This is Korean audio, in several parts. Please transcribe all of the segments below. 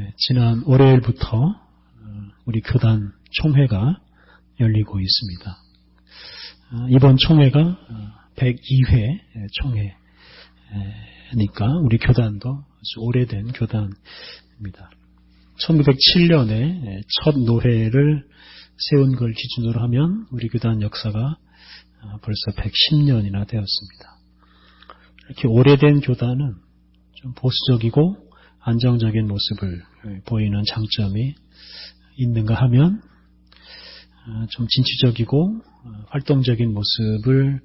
네, 지난 월요일부터 어, 우리 교단 총회가 열리고 있습니다. 어, 이번 총회가 102회 총회니까 우리 교단도 아주 오래된 교단입니다. 1907년에 첫 노회를 세운 걸 기준으로 하면 우리 교단 역사가 벌써 110년이나 되었습니다. 이렇게 오래된 교단은 좀 보수적이고 안정적인 모습을 보이는 장점이 있는가 하면 어, 좀 진취적이고 어, 활동적인 모습을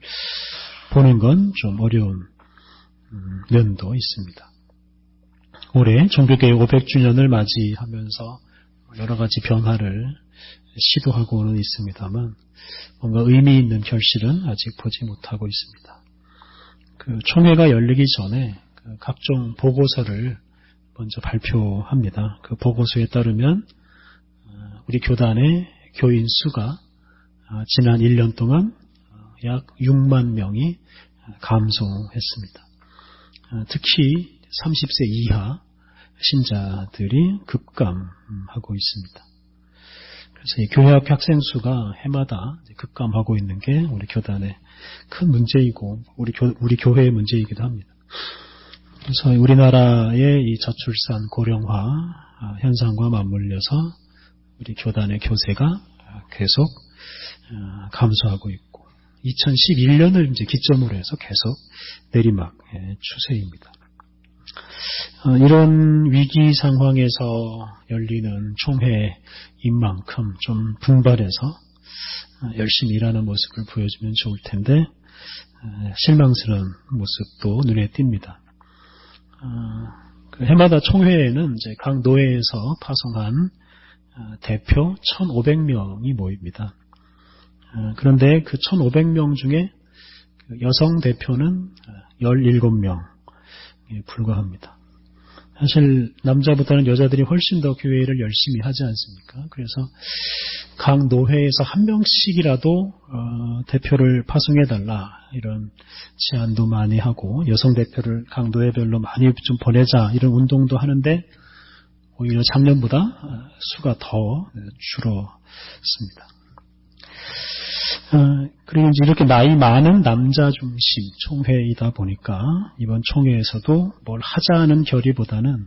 보는 건 좀 어려운 음, 면도 있습니다. 올해 종교개혁 500주년을 맞이하면서 여러 가지 변화를 시도하고는 있습니다만 뭔가 의미 있는 결실은 아직 보지 못하고 있습니다. 그 총회가 열리기 전에 그 각종 보고서를 먼저 발표합니다. 그 보고서에 따르면 어, 우리 교단의 교인 수가 어, 지난 1년 동안 어, 약 6만 명이 감소했습니다. 특히 30세 이하 신자들이 급감하고 있습니다. 그래서 이 교회학 학생 수가 해마다 급감하고 있는 게 우리 교단의 큰 문제이고 우리 교, 우리 교회의 문제이기도 합니다. 그래서 우리나라의 이 저출산 고령화 아, 현상과 맞물려서 우리 교단의 교세가 계속 아, 감소하고 있고 2011년을 이제 기점으로 해서 계속 내리막 추세입니다. 어, 이런 위기 상황에서 열리는 총회인 만큼 좀 분발해서 아, 열심히 일하는 모습을 보여주면 좋을 텐데 실망스러운 모습도 눈에 띕니다. 어, 그 해마다 총회에는 이제 각 노회에서 파송한 어, 대표 1,500명이 모입니다. 어, 그런데 그 1,500명 중에 그 여성 대표는 17명에 불과합니다. 사실 남자보다는 여자들이 훨씬 더 교회를 열심히 하지 않습니까? 그래서 각 노회에서 한 명씩이라도 어, 대표를 파송해 달라 이런 제안도 많이 하고 여성 대표를 각 노회별로 많이 좀 보내자 이런 운동도 하는데 오히려 작년보다 어, 수가 더 줄었습니다. 어, 그리고 이제 이렇게 나이 많은 남자 중심 총회이다 보니까 이번 총회에서도 뭘 하자는 결의보다는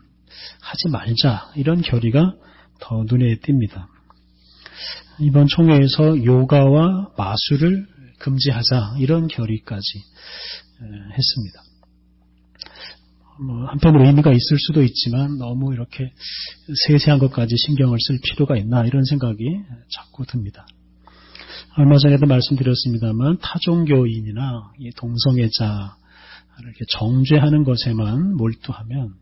하지 말자 이런 결의가 더 눈에 띕니다. 이번 총회에서 요가와 마술을 금지하자 이런 결의까지 했습니다. 뭐 한편으로 의미가 있을 수도 있지만 너무 이렇게 세세한 것까지 신경을 쓸 필요가 있나 이런 생각이 자꾸 듭니다. 얼마 전에도 말씀드렸습니다만 타종교인이나 동성애자 이렇게 정죄하는 것에만 몰두하면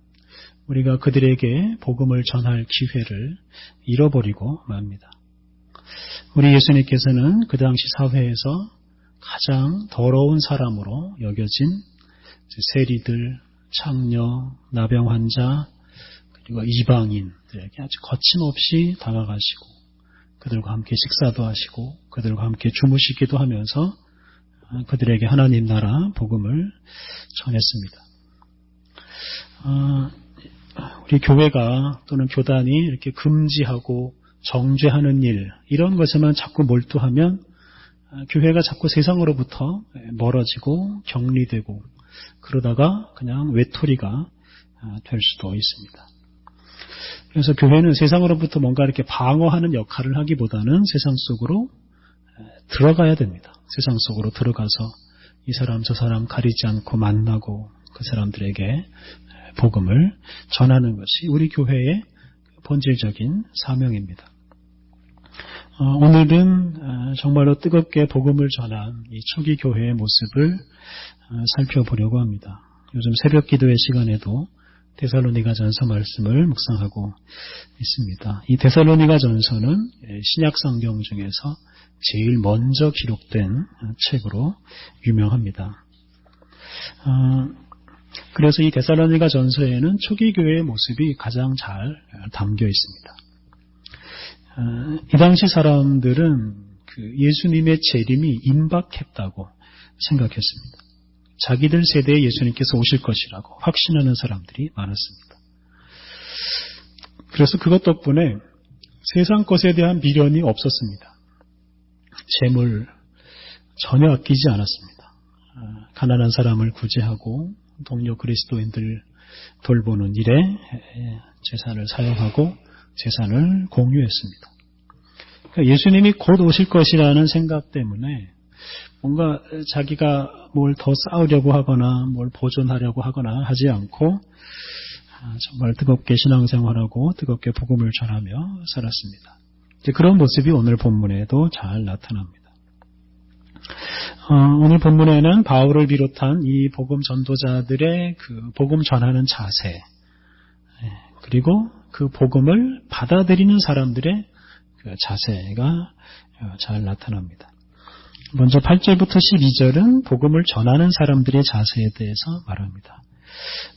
우리가 그들에게 복음을 전할 기회를 잃어버리고 맙니다. 우리 예수님께서는 그 당시 사회에서 가장 더러운 사람으로 여겨진 세리들, 창녀, 나병 환자, 그리고 이방인들에게 아주 거침없이 다가가시고 그들과 함께 식사도 하시고 그들과 함께 주무시기도 하면서 그들에게 하나님 나라 복음을 전했습니다. 아, 우리 교회가 또는 교단이 이렇게 금지하고 정죄하는 일 이런 것에만 자꾸 몰두하면 아, 교회가 자꾸 세상으로부터 멀어지고 격리되고 그러다가 그냥 외톨이가 아, 될 수도 있습니다. 그래서 교회는 세상으로부터 뭔가 이렇게 방어하는 역할을 하기보다는 세상 속으로 들어가야 됩니다. 세상 속으로 들어가서 이 사람 저 사람 가리지 않고 만나고 그 사람들에게 복음을 전하는 것이 우리 교회의 본질적인 사명입니다. 어, 오늘은 어, 정말로 뜨겁게 복음을 전한 이 초기 교회의 모습을 어, 살펴보려고 합니다. 요즘 새벽 기도의 시간에도 데살로니가 전서 말씀을 묵상하고 있습니다. 이 데살로니가 전서는 신약 성경 중에서 제일 먼저 기록된 책으로 유명합니다. 그래서 이 데살로니가 전서에는 초기 교회의 모습이 가장 잘 담겨 있습니다. 이 당시 사람들은 그 예수님의 재림이 임박했다고 생각했습니다. 자기들 세대에 예수님께서 오실 것이라고 확신하는 사람들이 많았습니다. 그래서 그것 덕분에 세상 것에 대한 미련이 없었습니다. 재물 전혀 아끼지 않았습니다. 아, 가난한 사람을 구제하고 동료 그리스도인들 돌보는 일에 재산을 사용하고 재산을 공유했습니다. 그러니까 예수님이 곧 오실 것이라는 생각 때문에 뭔가 자기가 뭘 더 쌓으려고 하거나 뭘 보존하려고 하거나 하지 않고 아, 정말 뜨겁게 신앙생활하고 뜨겁게 복음을 전하며 살았습니다. 그런 모습이 오늘 본문에도 잘 나타납니다. 어, 오늘 본문에는 바울을 비롯한 이 복음 전도자들의 그 복음 전하는 자세, 예, 그리고 그 복음을 받아들이는 사람들의 그 자세가 어, 잘 나타납니다. 먼저 8절부터 12절은 복음을 전하는 사람들의 자세에 대해서 말합니다.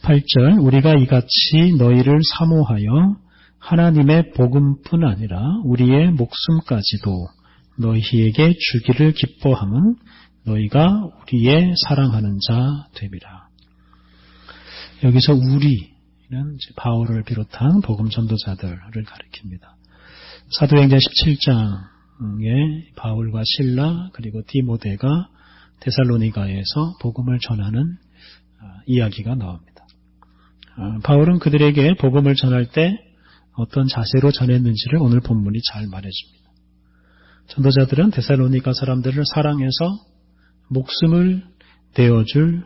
8절 우리가 이같이 너희를 사모하여 하나님의 복음뿐 아니라 우리의 목숨까지도 너희에게 주기를 기뻐함은 너희가 우리의 사랑하는 자 되리라. 여기서 우리는 바울을 비롯한 복음 전도자들을 가리킵니다. 사도행전 17장 에 바울과 신라 그리고 디모데가 데살로니가에서 복음을 전하는 아, 이야기가 나옵니다. 아, 바울은 그들에게 복음을 전할 때 어떤 자세로 전했는지를 오늘 본문이 잘 말해줍니다. 전도자들은 데살로니가 사람들을 사랑해서 목숨을 내어줄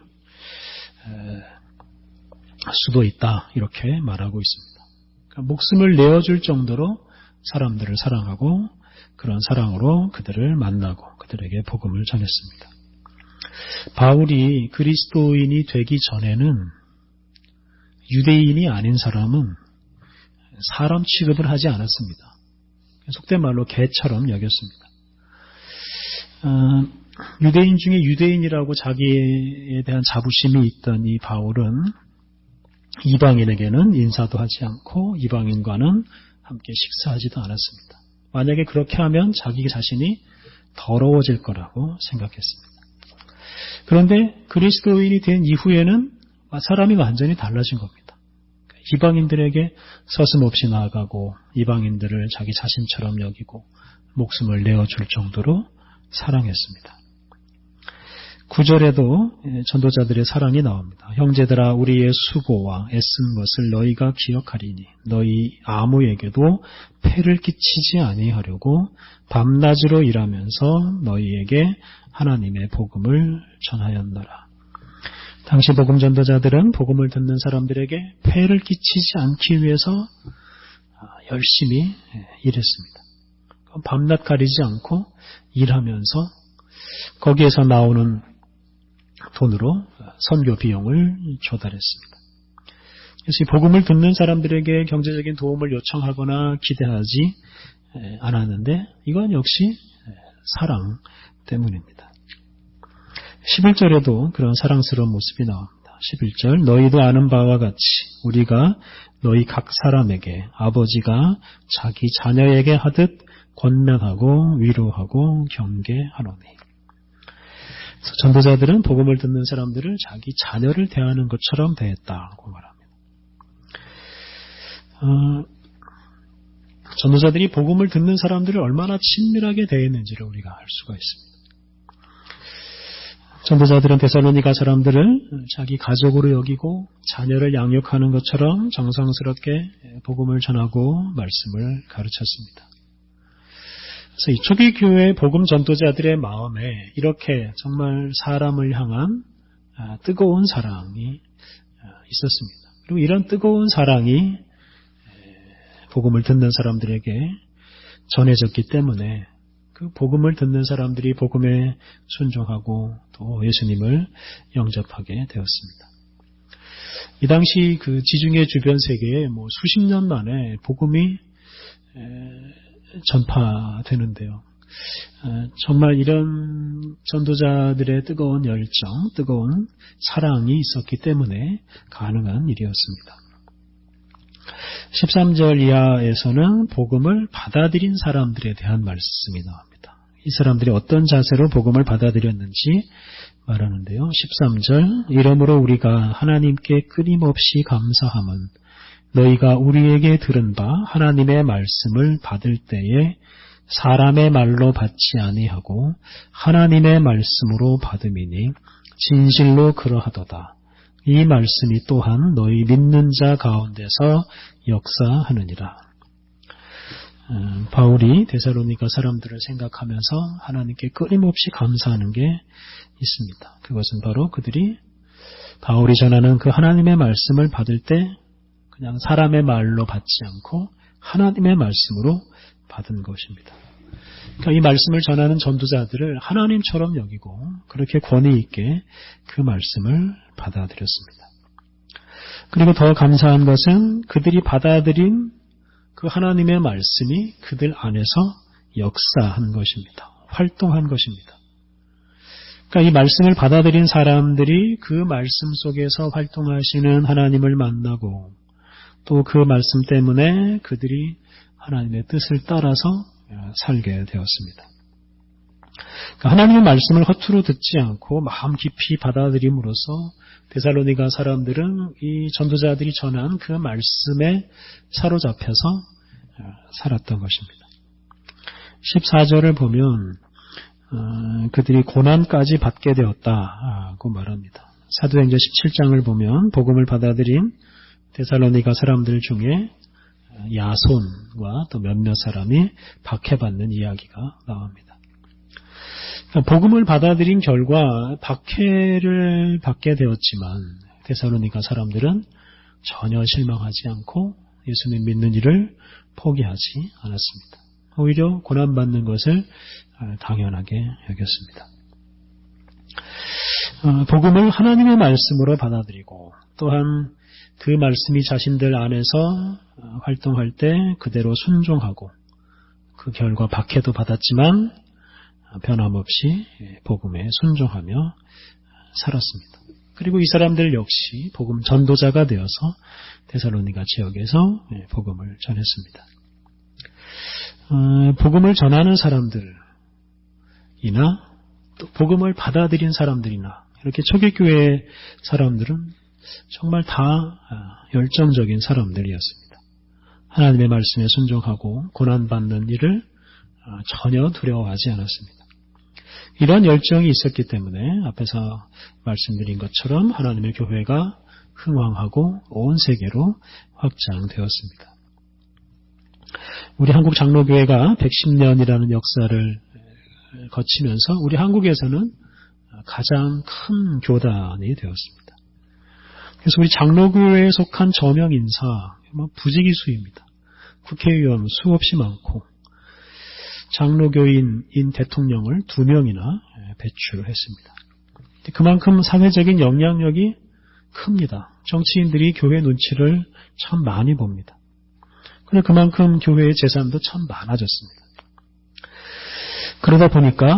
수도 있다 이렇게 말하고 있습니다. 그러니까 목숨을 내어줄 정도로 사람들을 사랑하고 그런 사랑으로 그들을 만나고 그들에게 복음을 전했습니다. 바울이 그리스도인이 되기 전에는 유대인이 아닌 사람은 사람 취급을 하지 않았습니다. 속된 말로 개처럼 여겼습니다. 어, 유대인 중에 유대인이라고 자기에 대한 자부심이 있던 이 바울은 이방인에게는 인사도 하지 않고 이방인과는 함께 식사하지도 않았습니다. 만약에 그렇게 하면 자기 자신이 더러워질 거라고 생각했습니다. 그런데 그리스도인이 된 이후에는 사람이 완전히 달라진 겁니다. 이방인들에게 서슴없이 나아가고 이방인들을 자기 자신처럼 여기고 목숨을 내어줄 정도로 사랑했습니다. 구절에도 예, 전도자들의 사랑이 나옵니다. 형제들아 우리의 수고와 애쓴 것을 너희가 기억하리니 너희 아무에게도 폐를 끼치지 아니하려고 밤낮으로 일하면서 너희에게 하나님의 복음을 전하였노라. 당시 복음 전도자들은 복음을 듣는 사람들에게 폐를 끼치지 않기 위해서 아, 열심히 예, 일했습니다. 밤낮 가리지 않고 일하면서 거기에서 나오는 돈으로 선교 비용을 조달했습니다. 그래서 이 복음을 듣는 사람들에게 경제적인 도움을 요청하거나 기대하지 않았는데 이건 역시 사랑 때문입니다. 11절에도 그런 사랑스러운 모습이 나옵니다. 11절 너희도 아는 바와 같이 우리가 너희 각 사람에게 아버지가 자기 자녀에게 하듯 권면하고 위로하고 경계하노니 전도자들은 복음을 듣는 사람들을 자기 자녀를 대하는 것처럼 대했다고 말합니다. 어, 전도자들이 복음을 듣는 사람들을 얼마나 친밀하게 대했는지를 우리가 알 수가 있습니다. 전도자들은 데살로니가 사람들을 자기 가족으로 여기고 자녀를 양육하는 것처럼 정성스럽게 복음을 전하고 말씀을 가르쳤습니다. 그래서 이 초기 교회 복음 전도자들의 마음에 이렇게 정말 사람을 향한 아, 뜨거운 사랑이 아, 있었습니다. 그리고 이런 뜨거운 사랑이 복음을 듣는 사람들에게 전해졌기 때문에 그 복음을 듣는 사람들이 복음에 순종하고 또 예수님을 영접하게 되었습니다. 이 당시 그 지중해 주변 세계에 뭐 수십 년 만에 복음이 전파되는데요. 어, 정말 이런 전도자들의 뜨거운 열정, 뜨거운 사랑이 있었기 때문에 가능한 일이었습니다. 13절 이하에서는 복음을 받아들인 사람들에 대한 말씀이 나옵니다. 이 사람들이 어떤 자세로 복음을 받아들였는지 말하는데요. 13절 이러므로 우리가 하나님께 끊임없이 감사함은 너희가 우리에게 들은 바 하나님의 말씀을 받을 때에 사람의 말로 받지 아니하고 하나님의 말씀으로 받음이니 진실로 그러하도다. 이 말씀이 또한 너희 믿는 자 가운데서 역사하느니라. 음, 바울이 데살로니가 사람들을 생각하면서 하나님께 끊임없이 감사하는 게 있습니다. 그것은 바로 그들이 바울이 전하는 그 하나님의 말씀을 받을 때 그냥 사람의 말로 받지 않고 하나님의 말씀으로 받은 것입니다. 그러니까 이 말씀을 전하는 전도자들을 하나님처럼 여기고 그렇게 권위 있게 그 말씀을 받아들였습니다. 그리고 더 감사한 것은 그들이 받아들인 그 하나님의 말씀이 그들 안에서 역사한 것입니다. 활동한 것입니다. 그러니까 이 말씀을 받아들인 사람들이 그 말씀 속에서 활동하시는 하나님을 만나고 또 그 말씀 때문에 그들이 하나님의 뜻을 따라서 살게 되었습니다. 그러니까 하나님의 말씀을 허투루 듣지 않고 마음 깊이 받아들임으로써 데살로니가 사람들은 이 전도자들이 전한 그 말씀에 사로잡혀서 살았던 것입니다. 14절을 보면 어, 그들이 고난까지 받게 되었다고 말합니다. 사도행전 17장을 보면 복음을 받아들인 데살로니가 사람들 중에 야손과 또 몇몇 사람이 박해받는 이야기가 나옵니다. 그러니까 복음을 받아들인 결과 박해를 받게 되었지만 데살로니가 사람들은 전혀 실망하지 않고 예수님 믿는 일을 포기하지 않았습니다. 오히려 고난받는 것을 당연하게 여겼습니다. 어, 복음을 하나님의 말씀으로 받아들이고 또한 그 말씀이 자신들 안에서 어, 활동할 때 그대로 순종하고 그 결과 박해도 받았지만 변함없이 복음에 순종하며 살았습니다. 그리고 이 사람들 역시 복음 전도자가 되어서 데살로니가 지역에서 복음을 전했습니다. 어, 복음을 전하는 사람들이나 또 복음을 받아들인 사람들이나 이렇게 초기교회 사람들은 정말 다 아, 열정적인 사람들이었습니다. 하나님의 말씀에 순종하고 고난받는 일을 아, 전혀 두려워하지 않았습니다. 이런 열정이 있었기 때문에 앞에서 말씀드린 것처럼 하나님의 교회가 흥왕하고 온 세계로 확장되었습니다. 우리 한국 장로교회가 110년이라는 역사를 거치면서 우리 한국에서는 가장 큰 교단이 되었습니다. 그래서 우리 장로교회에 속한 저명 인사 뭐 부지기수입니다. 국회의원 수없이 많고 장로교인인 대통령을 두 명이나 배출했습니다. 그만큼 사회적인 영향력이 큽니다. 정치인들이 교회 눈치를 참 많이 봅니다. 그래 그만큼 교회의 재산도 참 많아졌습니다. 그러다 보니까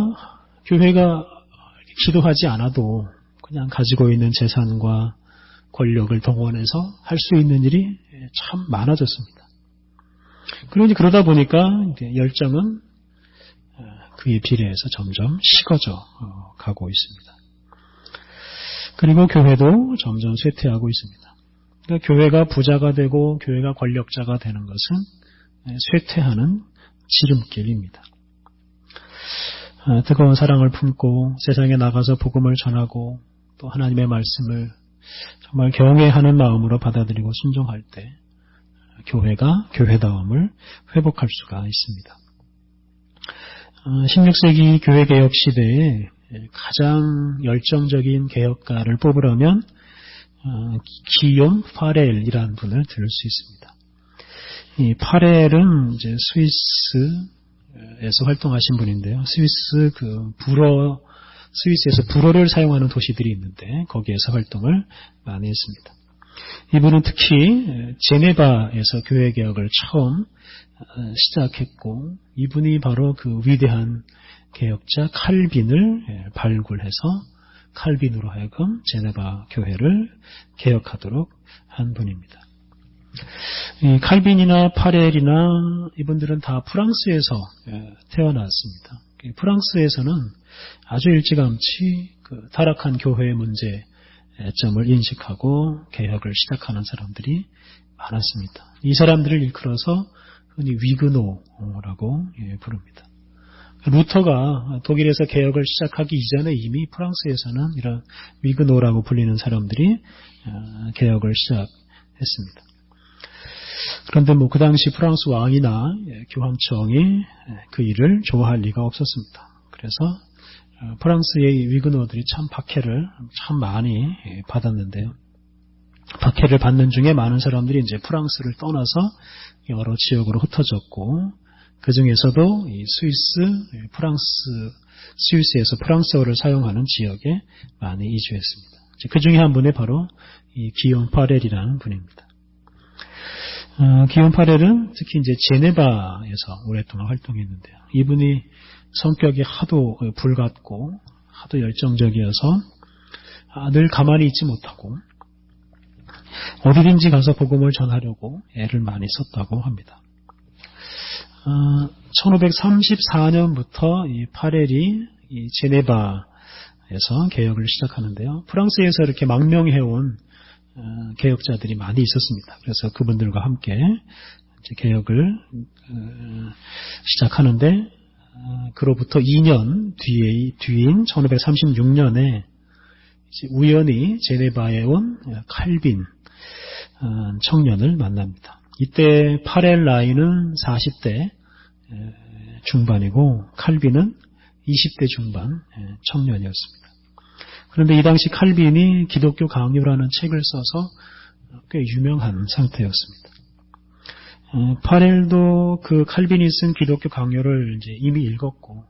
교회가 기도하지 않아도 그냥 가지고 있는 재산과 권력을 동원해서 할 수 있는 일이 참 많아졌습니다. 그러니 그러다 보니까 열정은 어, 그에 비례해서 점점 식어져 어, 가고 있습니다. 그리고 교회도 점점 쇠퇴하고 있습니다. 그러니까 교회가 부자가 되고 교회가 권력자가 되는 것은 쇠퇴하는 지름길입니다. 어, 뜨거운 사랑을 품고 세상에 나가서 복음을 전하고 또 하나님의 말씀을 정말 경외하는 마음으로 받아들이고 순종할 때 교회가 교회다움을 회복할 수가 있습니다. 16세기 어, 교회 개혁 시대에 가장 열정적인 개혁가를 뽑으려면 어, 기욤 파렐이라는 분을 들을 수 있습니다. 이 파렐은 이제 스위스에서 활동하신 분인데요. 스위스 그 불어 스위스에서 불어를 사용하는 도시들이 있는데 거기에서 활동을 많이 했습니다. 이분은 특히 제네바에서 교회 개혁을 처음 어, 시작했고 이분이 바로 그 위대한 개혁자 칼빈을 예, 발굴해서 칼빈으로 하여금 제네바 교회를 개혁하도록 한 분입니다. 칼빈이나 파렐이나 이분들은 다 프랑스에서 예, 태어났습니다. 프랑스에서는 아주 일찌감치 그 타락한 교회의 문제점을 인식하고 개혁을 시작하는 사람들이 많았습니다. 이 사람들을 일컬어서 흔히 위그노라고 예, 부릅니다. 루터가 독일에서 개혁을 시작하기 이전에 이미 프랑스에서는 이런 위그노라고 불리는 사람들이 어, 개혁을 시작했습니다. 그런데 뭐 그 당시 프랑스 왕이나 예, 교황청이 예, 그 일을 좋아할 리가 없었습니다. 그래서 어, 프랑스의 위그노들이 참 박해를 참 많이 받았는데요. 박해를 받는 중에 많은 사람들이 이제 프랑스를 떠나서 여러 지역으로 흩어졌고 그 중에서도 스위스, 프랑스, 스위스에서 프랑스어를 사용하는 지역에 많이 이주했습니다. 그 중에 한 분이 바로 이 기욤 파렐이라는 분입니다. 어, 기욤 파렐은 특히 이제 제네바에서 오랫동안 활동했는데요. 이분이 성격이 하도 불같고 하도 열정적이어서 아, 늘 가만히 있지 못하고 어디든지 가서 복음을 전하려고 애를 많이 썼다고 합니다. 1534년부터 어, 이 파렐이 이 제네바에서 개혁을 시작하는데요. 프랑스에서 이렇게 망명해온 어, 개혁자들이 많이 있었습니다. 그래서 그분들과 함께 개혁을 어, 시작하는데 그로부터 2년 뒤에 뒤인 1536년에 우연히 제네바에 온 칼빈 청년을 만납니다. 이때 파렐 라인은 40대 중반이고 칼빈은 20대 중반 청년이었습니다. 그런데 이 당시 칼빈이 기독교 강요라는 책을 써서 꽤 유명한 상태였습니다. 파렐도 그 칼빈이 쓴 기독교 강요를 이제 이미 읽었고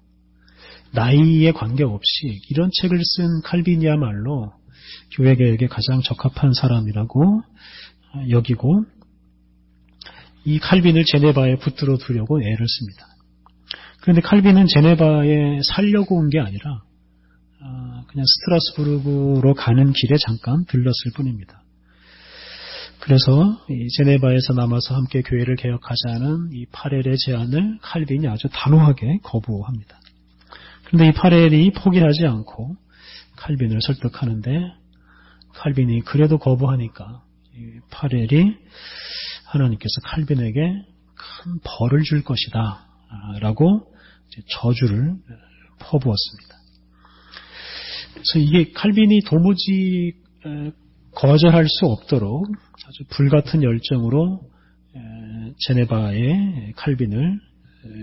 나이에 관계없이 이런 책을 쓴 칼빈이야말로 교회 개혁에 가장 적합한 사람이라고 여기고 이 칼빈을 제네바에 붙들어 두려고 애를 씁니다. 그런데 칼빈은 제네바에 살려고 온 게 아니라 아, 그냥 스트라스부르크로 가는 길에 잠깐 들렀을 뿐입니다. 그래서 제네바에서 남아서 함께 교회를 개혁하자는 이 파렐의 제안을 칼빈이 아주 단호하게 거부합니다. 그런데 이 파렐이 포기하지 않고 칼빈을 설득하는데 칼빈이 그래도 거부하니까 파렐이 하나님께서 칼빈에게 큰 벌을 줄 것이다. 라고 저주를 퍼부었습니다. 그래서 이게 칼빈이 도무지 거절할 수 없도록 아주 불같은 열정으로 제네바의 칼빈을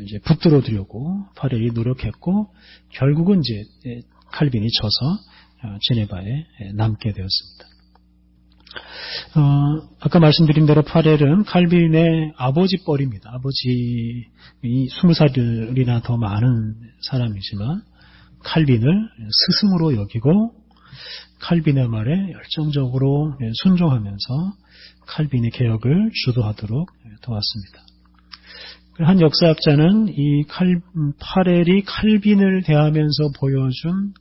이제 붙들어 두려고 파렐이 노력했고 결국은 이제 칼빈이 져서 어, 제네바에 남게 되었습니다. 어, 아까 말씀드린 대로 파렐은 칼빈의 아버지 뻘입니다. 아버지 이 스무 살이나 더 많은 사람이지만 칼빈을 스승으로 여기고 칼빈의 말에 열정적으로 순종하면서 칼빈의 개혁을 주도하도록 도왔습니다. 한 역사학자는 이 칼, 파렐이 칼빈을 대하면서 보여준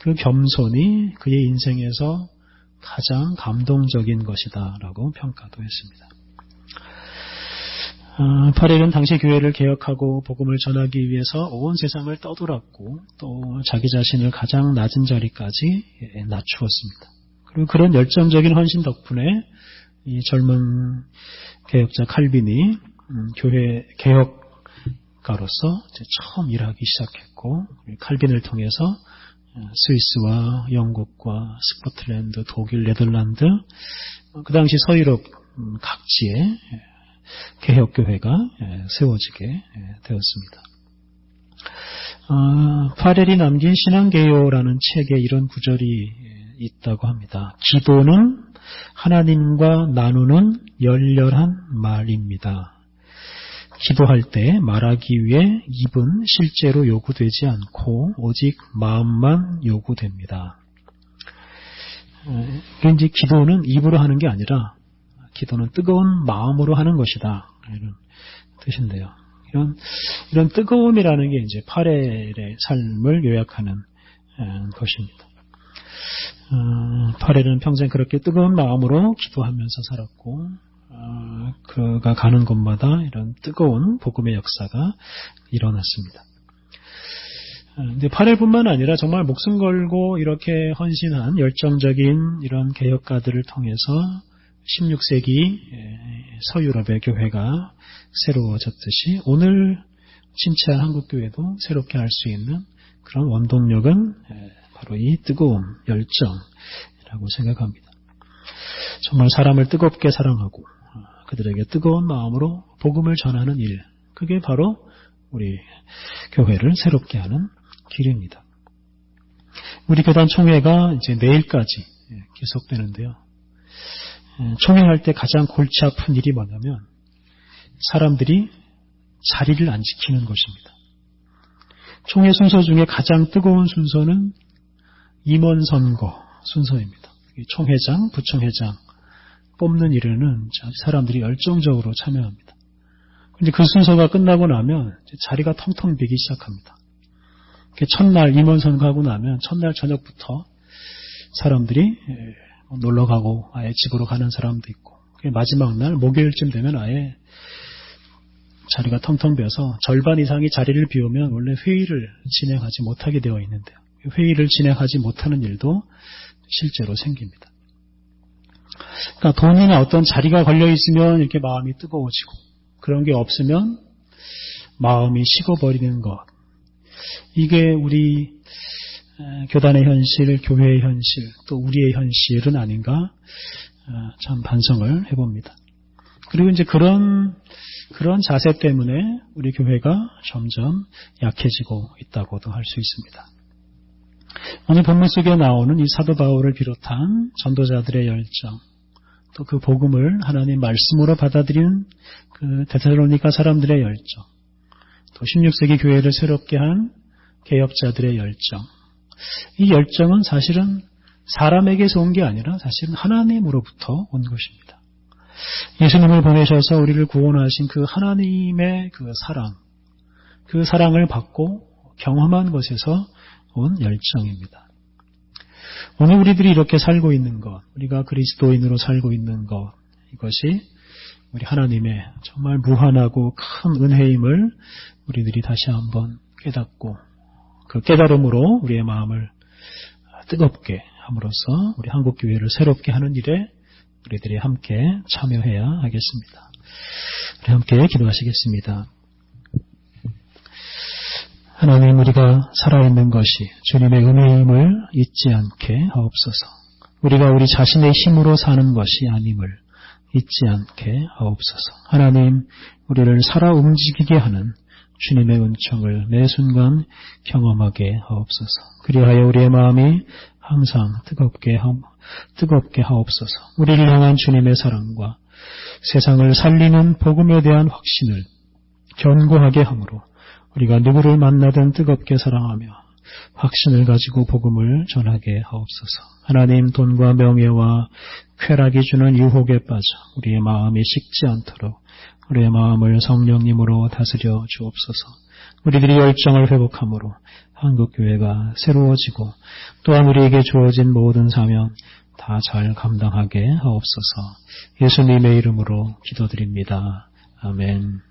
그 겸손이 그의 인생에서 가장 감동적인 것이다 라고 평가도 했습니다. 어, 파렐은 당시 교회를 개혁하고 복음을 전하기 위해서 온 세상을 떠돌았고 또 자기 자신을 가장 낮은 자리까지 낮추었습니다. 그리고 그런 열정적인 헌신 덕분에 이 젊은 개혁자 칼빈이 음, 교회 개혁가로서 처음 일하기 시작했고 칼빈을 통해서 스위스와 영국과 스코틀랜드, 독일, 네덜란드, 그 당시 서유럽 음, 각지에 개혁교회가 세워지게 되었습니다. 어, 파렐이 남긴 신앙개요라는 책에 이런 구절이 있다고 합니다. 기도는 하나님과 나누는 열렬한 말입니다. 기도할 때 말하기 위해 입은 실제로 요구되지 않고 오직 마음만 요구됩니다. 이제 기도는 입으로 하는 게 아니라 기도는 뜨거운 마음으로 하는 것이다. 이런 뜻인데요. 이런, 이런 뜨거움이라는 게 이제 파렐의 삶을 요약하는 것입니다. 어, 파렐은 평생 그렇게 뜨거운 마음으로 기도하면서 살았고, 어, 그가 가는 곳마다 이런 뜨거운 복음의 역사가 일어났습니다. 어, 근데 8일뿐만 아니라 정말 목숨 걸고 이렇게 헌신한 열정적인 이런 개혁가들을 통해서 16세기 서유럽의 교회가 새로워졌듯이 오늘 침체한 한국 교회도 새롭게 할 수 있는 그런 원동력은 바로 이 뜨거움, 열정이라고 생각합니다. 정말 사람을 뜨겁게 사랑하고 그들에게 뜨거운 마음으로 복음을 전하는 일, 그게 바로 우리 교회를 새롭게 하는 길입니다. 우리 교단 총회가 이제 내일까지 계속되는데요. 총회할 때 가장 골치 아픈 일이 뭐냐면 사람들이 자리를 안 지키는 것입니다. 총회 순서 중에 가장 뜨거운 순서는 임원 선거 순서입니다. 총회장, 부총회장 뽑는 일에는 사람들이 열정적으로 참여합니다. 근데 그 순서가 끝나고 나면 자리가 텅텅 비기 시작합니다. 첫날 임원 선거하고 나면 첫날 저녁부터 사람들이 놀러 가고 아예 집으로 가는 사람도 있고 마지막 날 목요일쯤 되면 아예 자리가 텅텅 비어서 절반 이상이 자리를 비우면 원래 회의를 진행하지 못하게 되어 있는데요. 회의를 진행하지 못하는 일도 실제로 생깁니다. 그러니까 돈이나 어떤 자리가 걸려 있으면 이렇게 마음이 뜨거워지고 그런 게 없으면 마음이 식어버리는 것. 이게 우리 교단의 현실, 교회의 현실, 또 우리의 현실은 아닌가 참 반성을 해봅니다. 그리고 이제 그런 그런 자세 때문에 우리 교회가 점점 약해지고 있다고도 할 수 있습니다. 오늘 본문 속에 나오는 이 사도 바울을 비롯한 전도자들의 열정, 또 그 복음을 하나님 말씀으로 받아들이는 그 데살로니가 사람들의 열정, 또 16세기 교회를 새롭게 한 개혁자들의 열정. 이 열정은 사실은 사람에게서 온 게 아니라 사실은 하나님으로부터 온 것입니다. 예수님을 보내셔서 우리를 구원하신 그 하나님의 그 사랑, 그 사랑을 받고 경험한 것에서 온 열정입니다. 오늘 우리들이 이렇게 살고 있는 것, 우리가 그리스도인으로 살고 있는 것, 이것이 우리 하나님의 정말 무한하고 큰 은혜임을 우리들이 다시 한번 깨닫고 그 깨달음으로 우리의 마음을 뜨겁게 함으로써 우리 한국 교회를 새롭게 하는 일에 우리들이 함께 참여해야 하겠습니다. 우리 함께 기도하시겠습니다. 하나님 우리가 살아있는 것이 주님의 은혜임을 잊지 않게 하옵소서. 우리가 우리 자신의 힘으로 사는 것이 아님을 잊지 않게 하옵소서. 하나님 우리를 살아 움직이게 하는 주님의 은총을 매 순간 경험하게 하옵소서. 그리하여 우리의 마음이 항상 뜨겁게 하, 뜨겁게 하옵소서. 우리를 향한 주님의 사랑과 세상을 살리는 복음에 대한 확신을 견고하게 함으로 우리가 누구를 만나든 뜨겁게 사랑하며 확신을 가지고 복음을 전하게 하옵소서. 하나님 돈과 명예와 쾌락이 주는 유혹에 빠져 우리의 마음이 식지 않도록 우리의 마음을 성령님으로 다스려 주옵소서. 우리들이 열정을 회복함으로 한국교회가 새로워지고 또한 우리에게 주어진 모든 사명 다 잘 감당하게 하옵소서. 예수님의 이름으로 기도드립니다. 아멘.